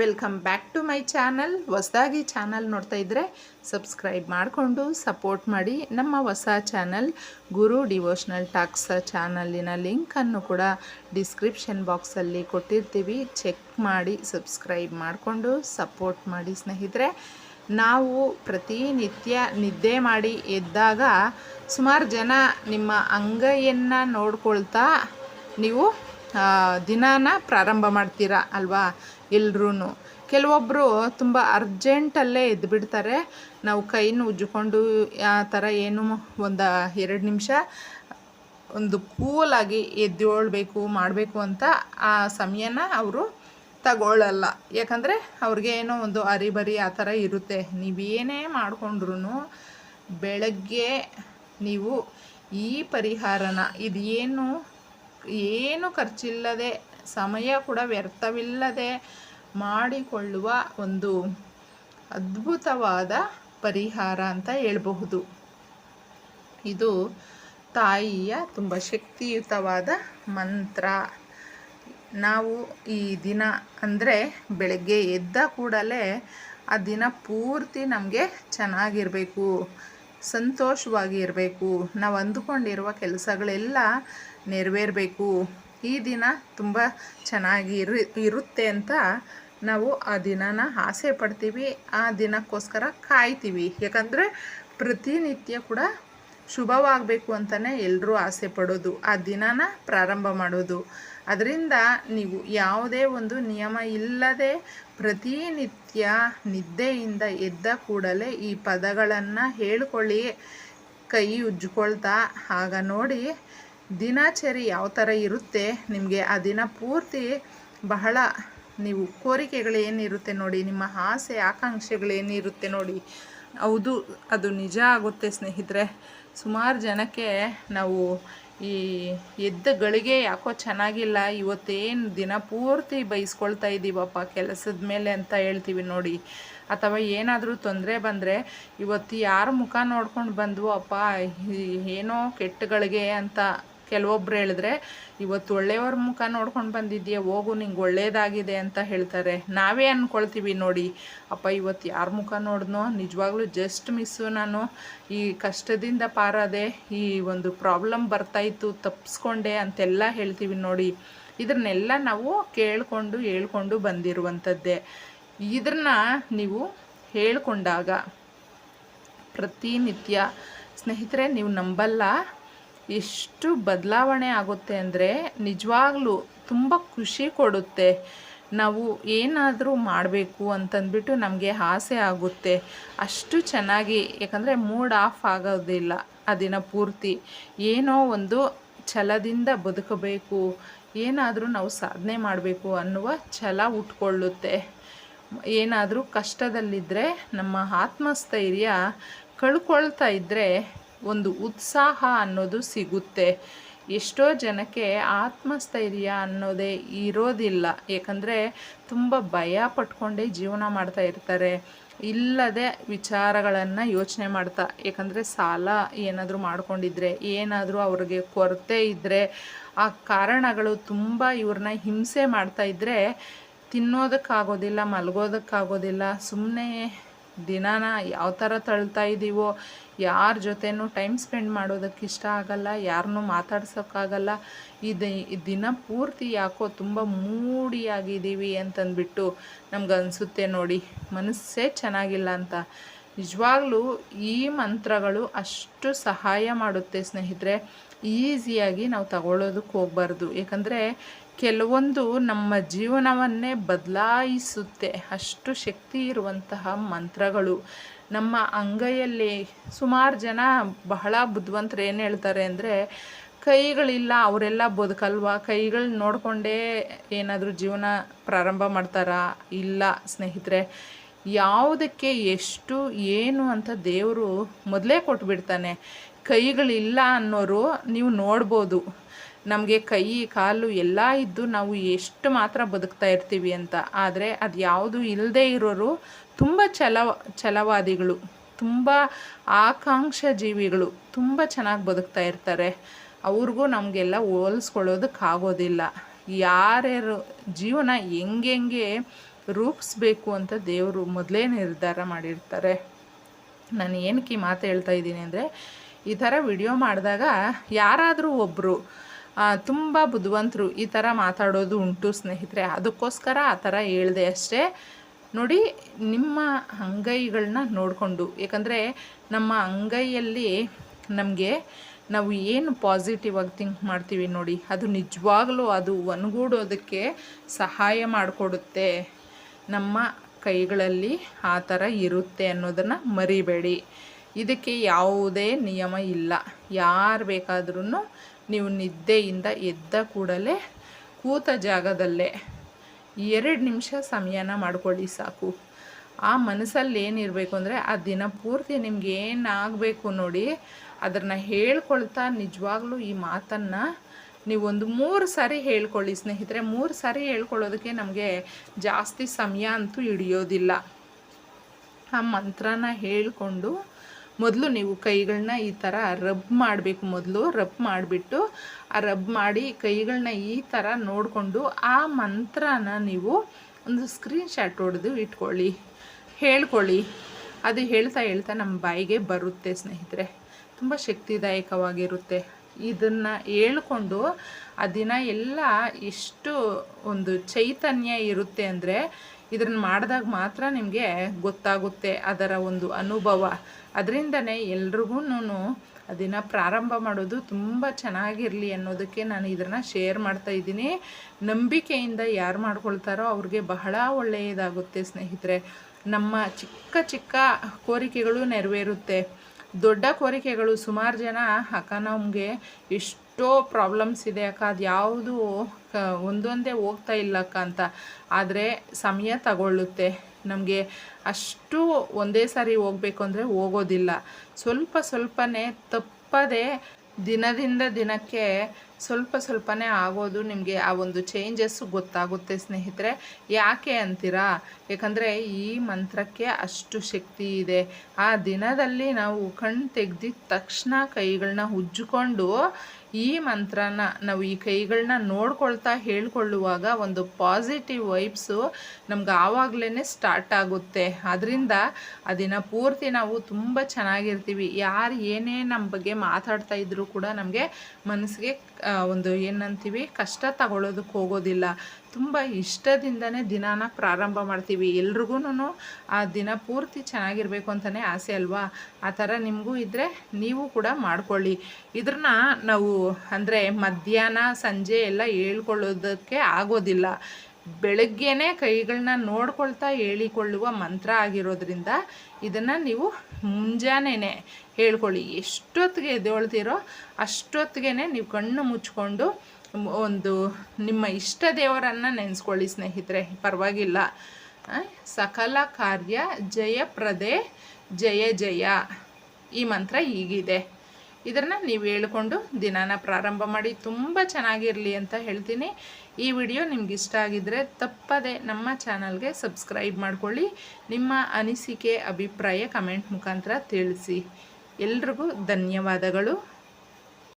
Welcome back to my channel ಹೊಸದಾಗಿ channel ನೋಡ್ತಾ ಇದ್ದರೆ ಸಬ್ಸ್ಕ್ರೈಬ್ ಮಾಡಿಕೊಂಡು ಸಪೋರ್ಟ್ ಮಾಡಿ. ನಮ್ಮ ಹೊಸ ಚಾನಲ್ ಗುರು ಡಿವೋಷ್ನಲ್ ಟಾಕ್ಸ್ ಚಾನಲಿನ ಲಿಂಕನ್ನು ಕೂಡ ಡಿಸ್ಕ್ರಿಪ್ಷನ್ ಬಾಕ್ಸಲ್ಲಿ ಕೊಟ್ಟಿರ್ತೀವಿ. ಚೆಕ್ ಮಾಡಿ ಸಬ್ಸ್ಕ್ರೈಬ್ ಮಾಡಿಕೊಂಡು ಸಪೋರ್ಟ್ ಮಾಡಿ ಸ್ನೇಹಿತರೆ. ನಾವು ಪ್ರತಿನಿತ್ಯ ನಿದ್ದೆ ಮಾಡಿ ಎದ್ದಾಗ ಸುಮಾರು ಜನ ನಿಮ್ಮ ಅಂಗೈಯನ್ನು ನೋಡ್ಕೊಳ್ತಾ ನೀವು ದಿನಾನ ಪ್ರಾರಂಭ ಮಾಡ್ತೀರಾ ಅಲ್ವಾ ಎಲ್ರೂ ಕೆಲವೊಬ್ಬರು ತುಂಬ ಅರ್ಜೆಂಟಲ್ಲೇ ಎದ್ದುಬಿಡ್ತಾರೆ ನಾವು ಕೈನ ಉಜ್ಜಿಕೊಂಡು ಆ ಥರ ಏನು ಒಂದು ಎರಡು ನಿಮಿಷ ಒಂದು ಕೂಲಾಗಿ ಎದ್ದೇಳಬೇಕು ಮಾಡಬೇಕು ಅಂತ ಆ ಸಮಯನ ಅವರು ತಗೊಳ್ಳಲ್ಲ ಯಾಕಂದರೆ ಅವ್ರಿಗೆ ಏನೋ ಒಂದು ಅರಿಬರಿ ಆ ಥರ ಇರುತ್ತೆ. ನೀವೇನೇ ಮಾಡಿಕೊಂಡ್ರು ಬೆಳಗ್ಗೆ ನೀವು ಈ ಪರಿಹಾರನ, ಇದೇನು ಏನು ಖರ್ಚಿಲ್ಲದೆ, ಸಮಯ ಕೂಡ ವ್ಯರ್ಥವಿಲ್ಲದೆ ಮಾಡಿಕೊಳ್ಳುವ ಒಂದು ಅದ್ಭುತವಾದ ಪರಿಹಾರ ಅಂತ ಹೇಳಬಹುದು. ಇದು ತಾಯಿಯ ತುಂಬ ಶಕ್ತಿಯುತವಾದ ಮಂತ್ರ. ನಾವು ಈ ದಿನ ಅಂದರೆ ಬೆಳಗ್ಗೆ ಎದ್ದ ಕೂಡಲೇ ಆ ದಿನ ಪೂರ್ತಿ ನಮಗೆ ಚೆನ್ನಾಗಿರಬೇಕು ಸಂತೋಷವಾಗಿ ಇರಬೇಕು ನಾವು ಅಂದುಕೊಂಡಿರುವ ಕೆಲಸಗಳೆಲ್ಲ ನೆರವೇರಬೇಕು. ಈ ದಿನ ತುಂಬ ಚೆನ್ನಾಗಿ ಇರು, ಇರುತ್ತೆ ಅಂತ ನಾವು ಆ ದಿನನ ಆಸೆ ಪಡ್ತೀವಿ. ಆ ದಿನಕ್ಕೋಸ್ಕರ ಕಾಯ್ತೀವಿ. ಯಾಕಂದರೆ ಪ್ರತಿನಿತ್ಯ ಕೂಡ ಶುಭವಾಗಬೇಕು ಅಂತಲೇ ಎಲ್ಲರೂ ಆಸೆ ಪಡೋದು. ಆ ದಿನನ ಪ್ರಾರಂಭ ಮಾಡೋದು. ಅದರಿಂದ ನೀವು ಯಾವುದೇ ಒಂದು ನಿಯಮ ಇಲ್ಲದೆ ಪ್ರತಿನಿತ್ಯ ನಿದ್ದೆಯಿಂದ ಎದ್ದ ಕೂಡಲೇ ಈ ಪದಗಳನ್ನು ಹೇಳ್ಕೊಳ್ಳಿ, ಕೈ ಉಜ್ಜಿಕೊಳ್ತಾ, ಆಗ ನೋಡಿ ದಿನಚರಿ ಯಾವ ಥರ ಇರುತ್ತೆ ನಿಮಗೆ ಆ ದಿನ ಪೂರ್ತಿ ಬಹಳ ನೀವು ಕೋರಿಕೆಗಳೇನಿರುತ್ತೆ ನೋಡಿ, ನಿಮ್ಮ ಆಸೆ ಆಕಾಂಕ್ಷೆಗಳೇನಿರುತ್ತೆ ನೋಡಿ, ಹೌದು, ಅದು ನಿಜ ಆಗುತ್ತೆ ಸ್ನೇಹಿತರೆ. ಸುಮಾರು ಜನಕ್ಕೆ ನಾವು ಈ ಎದ್ದ ಗಳಿಗೆ ಯಾಕೋ ಚೆನ್ನಾಗಿಲ್ಲ, ಇವತ್ತೇನು ದಿನ ಪೂರ್ತಿ ಬೈಸ್ಕೊಳ್ತಾ ಇದ್ದೀವಪ್ಪ ಕೆಲಸದ ಮೇಲೆ ಅಂತ ಹೇಳ್ತೀವಿ ನೋಡಿ. ಅಥವಾ ಏನಾದರೂ ತೊಂದರೆ ಬಂದರೆ ಇವತ್ತು ಯಾರ ಮುಖ ನೋಡ್ಕೊಂಡು ಬಂದ್ವು ಅಪ್ಪ ಏನೋ ಕೆಟ್ಟಗಳಿಗೆ ಅಂತ ಕೆಲವೊಬ್ರು ಹೇಳಿದ್ರೆ, ಇವತ್ತು ಒಳ್ಳೆಯವ್ರ ಮುಖ ನೋಡ್ಕೊಂಡು ಬಂದಿದ್ದೀಯ, ಹೋಗು, ನಿಂಗೆ ಒಳ್ಳೇದಾಗಿದೆ ಅಂತ ಹೇಳ್ತಾರೆ. ನಾವೇ ಅಂದ್ಕೊಳ್ತೀವಿ ನೋಡಿ, ಅಪ್ಪ, ಇವತ್ತು ಯಾರ ಮುಖ ನೋಡಿದ್ನೋ, ನಿಜವಾಗ್ಲೂ ಜಸ್ಟ್ ಮಿಸ್ಸು ನಾನು. ಈ ಕಷ್ಟದಿಂದ ಪಾರಾದೆ, ಈ ಒಂದು ಪ್ರಾಬ್ಲಮ್ ಬರ್ತಾಯಿತ್ತು ತಪ್ಪಿಸ್ಕೊಂಡೆ ಅಂತೆಲ್ಲ ಹೇಳ್ತೀವಿ, ನೋಡಿ. ಇದನ್ನೆಲ್ಲ ನಾವು ಕೇಳಿಕೊಂಡು, ಹೇಳ್ಕೊಂಡು ಬಂದಿರುವಂಥದ್ದೇ. ಇದನ್ನ ನೀವು ಹೇಳ್ಕೊಂಡಾಗ ಪ್ರತಿನಿತ್ಯ ಸ್ನೇಹಿತರೆ, ನೀವು ನಂಬಲ್ಲ ಎಷ್ಟು ಬದಲಾವಣೆ ಆಗುತ್ತೆ ಅಂದರೆ ನಿಜವಾಗ್ಲೂ ತುಂಬ ಖುಷಿ ಕೊಡುತ್ತೆ. ನಾವು ಏನಾದರೂ ಮಾಡಬೇಕು ಅಂತಂದ್ಬಿಟ್ಟು ನಮಗೆ ಆಸೆ ಆಗುತ್ತೆ. ಅಷ್ಟು ಚೆನ್ನಾಗಿ, ಯಾಕಂದರೆ ಮೂಡ್ ಆಫ್ ಆಗೋದಿಲ್ಲ ಆ ದಿನ ಪೂರ್ತಿ. ಏನೋ ಒಂದು ಛಲದಿಂದ ಬದುಕಬೇಕು, ಏನಾದರೂ ನಾವು ಸಾಧನೆ ಮಾಡಬೇಕು ಅನ್ನುವ ಛಲ ಉಟ್ಕೊಳ್ಳುತ್ತೆ. ಏನಾದರೂ ಕಷ್ಟದಲ್ಲಿದ್ದರೆ ನಮ್ಮ ಆತ್ಮಸ್ಥೈರ್ಯ ಕಳ್ಕೊಳ್ತಾ ಇದ್ದರೆ ಒಂದು ಉತ್ಸಾಹ ಅನ್ನೋದು ಸಿಗುತ್ತೆ. ಎಷ್ಟೋ ಜನಕ್ಕೆ ಆತ್ಮಸ್ಥೈರ್ಯ ಅನ್ನೋದೇ ಇರೋದಿಲ್ಲ. ಏಕೆಂದರೆ ತುಂಬ ಭಯ ಪಟ್ಕೊಂಡೇ ಜೀವನ ಮಾಡ್ತಾ ಇರ್ತಾರೆ. ಇಲ್ಲದೆ ವಿಚಾರಗಳನ್ನು ಯೋಚನೆ ಮಾಡ್ತಾ ಯಾಕಂದರೆ ಸಾಲ ಏನಾದರೂ ಮಾಡ್ಕೊಂಡಿದ್ರೆ, ಏನಾದರೂ ಅವ್ರಿಗೆ ಕೊರತೆ ಇದ್ದರೆ ಆ ಕಾರಣಗಳು ತುಂಬ ಇವ್ರನ್ನ ಹಿಂಸೆ ಮಾಡ್ತಾ ಇದ್ದರೆ ತಿನ್ನೋದಕ್ಕಾಗೋದಿಲ್ಲ, ಮಲಗೋದಕ್ಕಾಗೋದಿಲ್ಲ ಸುಮ್ಮನೆ ದಿನಾನ ಯಾವ ಥರ ತಳ್ತಾ ಇದ್ದೀವೋ ಯಾರ ಜೊತೆನೂ ಟೈಮ್ ಸ್ಪೆಂಡ್ ಮಾಡೋದಕ್ಕೆ ಇಷ್ಟ ಆಗಲ್ಲ ಯಾರನ್ನೂ ಮಾತಾಡ್ಸೋಕ್ಕಾಗಲ್ಲ. ಇದು ದಿನ ಪೂರ್ತಿ ಯಾಕೋ ತುಂಬ ಮೂಡಿಯಾಗಿದ್ದೀವಿ ಅಂತಂದ್ಬಿಟ್ಟು ನಮ್ಗೆ ಅನಿಸುತ್ತೆ ನೋಡಿ, ಮನಸ್ಸೇ ಚೆನ್ನಾಗಿಲ್ಲ ಅಂತ. ನಿಜವಾಗ್ಲೂ ಈ ಮಂತ್ರಗಳು ಅಷ್ಟು ಸಹಾಯ ಮಾಡುತ್ತೆ ಸ್ನೇಹಿತರೆ. ಈಸಿಯಾಗಿ ನಾವು ತಗೊಳ್ಳೋದಕ್ಕೆ ಹೋಗಬಾರ್ದು. ಯಾಕಂದರೆ ಕೆಲವೊಂದು ನಮ್ಮ ಜೀವನವನ್ನೇ ಬದಲಾಯಿಸುತ್ತೆ. ಅಷ್ಟು ಶಕ್ತಿ ಇರುವಂತಹ ಮಂತ್ರಗಳು. ನಮ್ಮ ಅಂಗೈಯಲ್ಲಿ ಸುಮಾರು ಜನ ಬಹಳ ಬುದ್ಧಿವಂತರು ಏನು ಹೇಳ್ತಾರೆ ಅಂದರೆ, ಕೈಗಳಿಲ್ಲ, ಅವರೆಲ್ಲ ಬದುಕಲ್ವಾ? ಕೈಗಳು ನೋಡಿಕೊಂಡೇ ಏನಾದರೂ ಜೀವನ ಪ್ರಾರಂಭ ಮಾಡ್ತಾರಾ? ಇಲ್ಲ ಸ್ನೇಹಿತರೆ, ಯಾವುದಕ್ಕೆ ಎಷ್ಟು ಏನು ಅಂತ ದೇವರು ಮೊದಲೇ ಕೊಟ್ಬಿಡ್ತಾನೆ. ಕೈಗಳಿಲ್ಲ ಅನ್ನೋರು ನೀವು ನೋಡ್ಬೋದು. ನಮಗೆ ಕೈ, ಕಾಲು ಎಲ್ಲ ಇದ್ದು ನಾವು ಎಷ್ಟು ಮಾತ್ರ ಬದುಕ್ತಾ ಇರ್ತೀವಿ ಅಂತ. ಆದರೆ ಅದು ಯಾವುದು ಇಲ್ಲದೆ ಇರೋರು ತುಂಬ ಛಲ, ಛಲವಾದಿಗಳು, ತುಂಬ ಆಕಾಂಕ್ಷ ಜೀವಿಗಳು ತುಂಬ ಚೆನ್ನಾಗಿ ಬದುಕ್ತಾ ಇರ್ತಾರೆ. ಅವ್ರಿಗೂ ನಮಗೆಲ್ಲ ಹೋಲಿಸ್ಕೊಳ್ಳೋದಕ್ಕಾಗೋದಿಲ್ಲ ಯಾರ್ಯಾರು ಜೀವನ ಹೆಂಗೆಂಗೆ ರೂಪಿಸ್ಬೇಕು ಅಂತ ದೇವರು ಮೊದಲೇ ನಿರ್ಧಾರ ಮಾಡಿರ್ತಾರೆ. ನಾನು ಏನಕ್ಕೆ ಮಾತು ಹೇಳ್ತಾ ಇದ್ದೀನಿ ಅಂದರೆ, ಈ ಥರ ವಿಡಿಯೋ ಮಾಡಿದಾಗ ಯಾರಾದರೂ ಒಬ್ಬರು ತುಂಬ ಬುದ್ಧಿವಂತರು ಈ ಥರ ಮಾತಾಡೋದು ಉಂಟು ಸ್ನೇಹಿತರೆ. ಅದಕ್ಕೋಸ್ಕರ ಆ ಥರ ಹೇಳಿದೆ ಅಷ್ಟೇ. ನೋಡಿ, ನಿಮ್ಮ ಅಂಗೈಗಳನ್ನ ನೋಡಿಕೊಂಡು ಯಾಕಂದರೆ ನಮ್ಮ ಅಂಗೈಯಲ್ಲಿ ನಮಗೆ ನಾವು ಏನು ಪಾಸಿಟಿವ್ ಆಗಿ ಥಿಂಕ್ ಮಾಡ್ತೀವಿ ನೋಡಿ, ಅದು ನಿಜವಾಗ್ಲೂ ಅದು ಒನ್ಗೂಡೋದಕ್ಕೆ ಸಹಾಯ ಮಾಡಿಕೊಡುತ್ತೆ. ನಮ್ಮ ಕೈಗಳಲ್ಲಿ ಆ ಥರ ಇರುತ್ತೆ ಅನ್ನೋದನ್ನು ಮರಿಬೇಡಿ. ಇದಕ್ಕೆ ಯಾವುದೇ ನಿಯಮ ಇಲ್ಲ. ಯಾರು ಬೇಕಾದ್ರೂ ನೀವು ನಿದ್ದೆಯಿಂದ ಎದ್ದ ಕೂಡಲೇ ಕೂತ ಜಾಗದಲ್ಲೇ ಎರಡು ನಿಮಿಷ ಸಮಯನ ಮಾಡ್ಕೊಳ್ಳಿ ಸಾಕು. ಆ ಮನಸ್ಸಲ್ಲಿ ಏನಿರಬೇಕು ಅಂದರೆ ಆ ದಿನ ಪೂರ್ತಿ ನಿಮ್ಗೆ ಏನಾಗಬೇಕು ನೋಡಿ ಅದನ್ನು ಹೇಳ್ಕೊಳ್ತಾ ನಿಜವಾಗ್ಲೂ ಈ ಮಾತನ್ನು ನೀವೊಂದು ಮೂರು ಸಾರಿ ಹೇಳ್ಕೊಳ್ಳಿ ಸ್ನೇಹಿತರೆ. ಮೂರು ಸಾರಿ ಹೇಳ್ಕೊಳ್ಳೋದಕ್ಕೆ ನಮಗೆ ಜಾಸ್ತಿ ಸಮಯ ಅಂತೂ ಹಿಡಿಯೋದಿಲ್ಲ. ಆ ಮಂತ್ರನ ಹೇಳಿಕೊಂಡು ಮೊದಲು ನೀವು ಕೈಗಳನ್ನ ಈ ಥರ ರಬ್ ಮಾಡಬೇಕು ಮೊದಲು, ರಬ್ ಮಾಡಿಬಿಟ್ಟು ಆ ರಬ್ ಮಾಡಿ ಕೈಗಳನ್ನ ಈ ಥರ ನೋಡಿಕೊಂಡು ಆ ಮಂತ್ರನ ನೀವು ಒಂದು ಸ್ಕ್ರೀನ್ ಶಾಟ್ ಹೊಡೆದು ಇಟ್ಕೊಳ್ಳಿ. ಹೇಳ್ಕೊಳ್ಳಿ. ಅದು ಹೇಳ್ತಾ ಹೇಳ್ತಾ ನಮ್ಮ ಬಾಯಿಗೆ ಬರುತ್ತೆ ಸ್ನೇಹಿತರೆ. ತುಂಬ ಶಕ್ತಿದಾಯಕವಾಗಿರುತ್ತೆ. ಇದನ್ನು ಹೇಳ್ಕೊಂಡು ಆ ದಿನ ಎಲ್ಲ ಎಷ್ಟು ಒಂದು ಚೈತನ್ಯ ಇರುತ್ತೆ ಅಂದರೆ ಇದನ್ನು ಮಾಡಿದಾಗ ಮಾತ್ರ ನಿಮಗೆ ಗೊತ್ತಾಗುತ್ತೆ ಅದರ ಒಂದು ಅನುಭವ. ಅದರಿಂದನೇ ಎಲ್ರಿಗೂ ಅದನ್ನು ಪ್ರಾರಂಭ ಮಾಡೋದು ತುಂಬ ಚೆನ್ನಾಗಿರಲಿ ಅನ್ನೋದಕ್ಕೆ ನಾನು ಇದನ್ನು ಶೇರ್ ಮಾಡ್ತಾ ಇದ್ದೀನಿ. ನಂಬಿಕೆಯಿಂದ ಯಾರು ಮಾಡ್ಕೊಳ್ತಾರೋ ಅವ್ರಿಗೆ ಬಹಳ ಒಳ್ಳೆಯದಾಗುತ್ತೆ ಸ್ನೇಹಿತರೆ. ನಮ್ಮ ಚಿಕ್ಕ ಚಿಕ್ಕ ಕೋರಿಕೆಗಳು ನೆರವೇರುತ್ತೆ. ದೊಡ್ಡ ಕೋರಿಕೆಗಳು ಸುಮಾರು ಜನ ಅಕ್ಕ ನಮಗೆ ಎಷ್ಟೋ ಪ್ರಾಬ್ಲಮ್ಸ್ ಇದೆ ಅಕ್ಕ. ಅದು ಯಾವುದು ಒಂದೊಂದೇ ಹೋಗ್ತಾ ಇಲ್ಲ ಅಕ್ಕ ಅಂತ. ಆದರೆ ಸಮಯ ತಗೊಳ್ಳುತ್ತೆ. ನಮಗೆ ಅಷ್ಟು ಒಂದೇ ಸಾರಿ ಹೋಗಬೇಕು ಅಂದರೆ ಹೋಗೋದಿಲ್ಲ. ಸ್ವಲ್ಪ ಸ್ವಲ್ಪನೇ ತಪ್ಪದೇ ದಿನದಿಂದ ದಿನಕ್ಕೆ ಸ್ವಲ್ಪ ಸ್ವಲ್ಪನೇ ಆಗೋದು ನಿಮಗೆ ಆ ಒಂದು ಚೇಂಜಸ್ಸು ಗೊತ್ತಾಗುತ್ತೆ ಸ್ನೇಹಿತರೆ. ಯಾಕೆ ಅಂತೀರಾ? ಯಾಕಂದರೆ ಈ ಮಂತ್ರಕ್ಕೆ ಅಷ್ಟು ಶಕ್ತಿ ಇದೆ. ಆ ದಿನದಲ್ಲಿ ನಾವು ಕಣ್ಣು ತೆಗೆದಿದ ತಕ್ಷಣ ಕೈಗಳನ್ನ ಉಜ್ಜಿಕೊಂಡು ಈ ಮಂತ್ರನ ನಾವು ಈ ಕೈಗಳನ್ನ ನೋಡ್ಕೊಳ್ತಾ ಹೇಳ್ಕೊಳ್ಳುವಾಗ ಒಂದು ಪಾಸಿಟಿವ್ ವೈಬ್ಸು ನಮ್ಗೆ ಆವಾಗಲೇ ಸ್ಟಾರ್ಟ್ ಆಗುತ್ತೆ. ಅದರಿಂದ ಆ ಪೂರ್ತಿ ನಾವು ತುಂಬ ಚೆನ್ನಾಗಿರ್ತೀವಿ. ಯಾರು ಏನೇ ನಮ್ಮ ಬಗ್ಗೆ ಮಾತಾಡ್ತಾ ಇದ್ರೂ ಕೂಡ ನಮಗೆ ಮನಸ್ಸಿಗೆ ಒಂದು ಏನಂತೀವಿ, ಕಷ್ಟ ತಗೊಳ್ಳೋದಕ್ಕೆ ಹೋಗೋದಿಲ್ಲ. ತುಂಬ ಇಷ್ಟದಿಂದನೇ ದಿನಾನ ಪ್ರಾರಂಭ ಮಾಡ್ತೀವಿ. ಎಲ್ರಿಗೂ ಆ ದಿನ ಪೂರ್ತಿ ಚೆನ್ನಾಗಿರಬೇಕು ಅಂತಲೇ ಆಸೆ ಅಲ್ವಾ? ಆ ಥರ ನಿಮಗೂ ಇದ್ದರೆ ನೀವು ಕೂಡ ಮಾಡಿಕೊಳ್ಳಿ. ಇದ್ರನ್ನ ನಾವು ಅಂದರೆ ಮಧ್ಯಾಹ್ನ, ಸಂಜೆ ಎಲ್ಲ ಹೇಳ್ಕೊಳ್ಳೋದಕ್ಕೆ ಆಗೋದಿಲ್ಲ. ಬೆಳಗ್ಗೆನೇ ಕೈಗಳನ್ನ ನೋಡ್ಕೊಳ್ತಾ ಹೇಳಿಕೊಳ್ಳುವ ಮಂತ್ರ ಆಗಿರೋದ್ರಿಂದ ಇದನ್ನು ನೀವು ಮುಂಜಾನೆ ಹೇಳ್ಕೊಳ್ಳಿ. ಎಷ್ಟೊತ್ತಿಗೆ ಎದ್ದೇಳ್ತೀರೋ ಅಷ್ಟೊತ್ತಿಗೆ ನೀವು ಕಣ್ಣು ಮುಚ್ಕೊಂಡು ಒಂದು ನಿಮ್ಮ ಇಷ್ಟ ದೇವರನ್ನು ನೆನೆಸ್ಕೊಳ್ಳಿ ಸ್ನೇಹಿತರೆ, ಪರವಾಗಿಲ್ಲ. ಸಕಲ ಕಾರ್ಯ ಜಯಪ್ರದೆ ಜಯ ಜಯ. ಈ ಮಂತ್ರ ಈಗಿದೆ ಇದನ್ನು ನೀವು ಹೇಳಿಕೊಂಡು ದಿನಾನ ಪ್ರಾರಂಭ ಮಾಡಿ ತುಂಬ ಚೆನ್ನಾಗಿರಲಿ ಅಂತ ಹೇಳ್ತೀನಿ. ಈ ವಿಡಿಯೋ ನಿಮ್ಗೆ ಇಷ್ಟ ಆಗಿದ್ದರೆ ತಪ್ಪದೆ ನಮ್ಮ ಚಾನಲ್ಗೆ ಸಬ್ಸ್ಕ್ರೈಬ್ ಮಾಡಿಕೊಳ್ಳಿ. ನಿಮ್ಮ ಅನಿಸಿಕೆ, ಅಭಿಪ್ರಾಯ ಕಮೆಂಟ್ ಮುಖಾಂತರ ತಿಳಿಸಿ. ಎಲ್ರಿಗೂ ಧನ್ಯವಾದಗಳು.